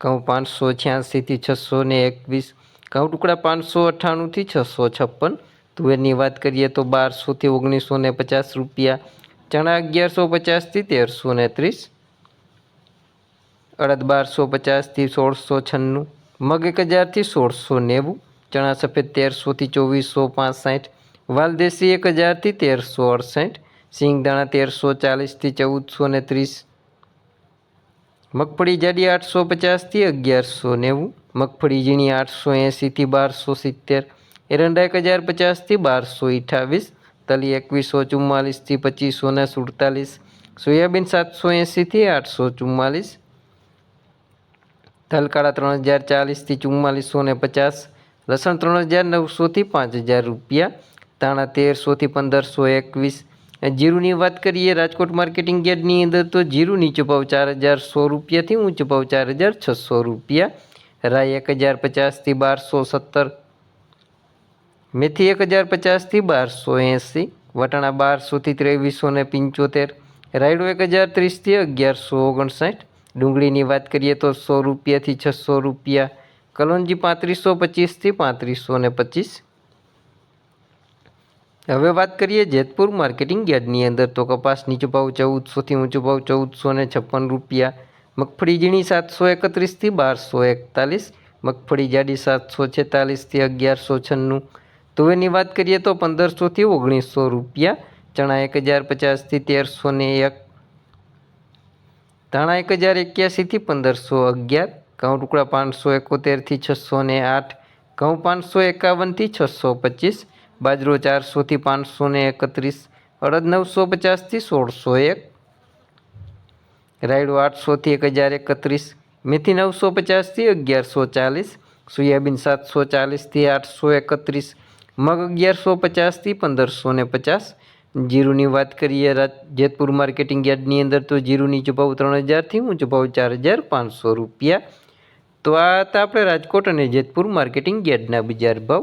ઘઉં પાંચસો છ્યાસીથી છસો ને એકવીસ ઘઉં ટુકડા પાંચસો અઠ્ઠાણુંથી છસો છપ્પન. તુવેરની વાત કરીએ તો બારસોથી ઓગણીસો ને પચાસ રૂપિયા, ચણા અગિયારસો પચાસથી તેરસો ને ત્રીસ, અડદ બારસો પચાસથી સોળસો છન્નું, મગ એક હજારથી સોળસો નેવું, ચણા સફેદ તેરસોથી ચોવીસો પાંસઠ વાલદેશી એક હજારથી તેરસો અડસઠ, સિંગદાણા તેરસો ચાલીસથી ચૌદસો ને ત્રીસ મગફળી જાડી આઠસો પચાસથી અગિયારસો નેવું. મગફળી ઝીણી આઠસો એંસીથી બારસો સિત્તેર. એરંડા એક હજાર પચાસથી બારસો અઠાવીસ તલી એકવીસો ચુમ્માલીસથી પચીસો ને સુડતાલીસ. સોયાબીન સાતસો એંસીથી આઠસો ચુમ્માલીસ. તલકાળા ત્રણ હજાર ચાલીસથી ચુમ્માલીસો ને પચાસ. લસણ ત્રણ હજાર નવસોથી પાંચ હજાર રૂપિયા. ધાણા તેરસોથી પંદરસો એકવીસ. જીરુની વાત કરીએ, રાજકોટ માર્કેટિંગ યાર્ડની અંદર તો જીરું નીચો ભાવ ચાર હજાર સો રૂપિયાથી ઊંચો ભાવ ચાર હજાર છસો રૂપિયા. રાય એક હજાર પચાસથી બારસો સત્તર. મેથી એક હજાર પચાસથી બારસો એંસી. વટાણા બારસોથી ત્રેવીસો ને પંચોતેર. રાયડો એક હજાર ત્રીસથી અગિયારસો ઓગણસાઠ. ડુંગળીની વાત કરીએ તો સો રૂપિયાથી છસો રૂપિયા. કલોંજી પાંત્રીસો પચીસથી પાંત્રીસો ને પચીસ. હવે વાત કરીએ જેતપુર માર્કેટિંગ યાર્ડની અંદર તો કપાસ નીચો ભાવ ચૌદસોથી ઊંચો ભાવ ચૌદસો ને છપ્પન રૂપિયા, મગફળી ઝીણી સાતસો એકત્રીસથી બારસો એકતાલીસ, મગફળી જાડી સાતસો છેતાલીસથી અગિયારસો છન્નું. તુવેરની વાત કરીએ તો પંદરસોથી ઓગણીસો રૂપિયા, ચણા એક હજાર પચાસથી તેરસો ને એક, ધાણા એક હજાર એક્યાસીથી પંદરસો અગિયાર, ઘઉં ટુકડા પાંચસો એકોતેરથી છસો ને આઠ, ઘઉં પાંચસો એકાવનથી છસો પચીસ બાજરો ચારસોથી પાંચસો ને એકત્રીસ, અડદ નવસો પચાસથી સોળસો એક, રાયડો આઠસોથી એક હજાર એકત્રીસ, મેથી નવસો પચાસથી અગિયારસો ચાલીસ, સોયાબીન સાતસો ચાલીસથી આઠસો એકત્રીસ, મગ અગિયારસો પચાસથી પંદરસો ને પચાસ. જીરુની વાત કરીએ જેતપુર માર્કેટિંગ યાર્ડની અંદર તો જીરુની નીચો ત્રણ હજારથી હું ભાવ ચાર હજાર પાંચસો રૂપિયા. તો આ હતા આપણે રાજકોટ અને જેતપુર માર્કેટિંગ યાર્ડના બજાર ભાવ.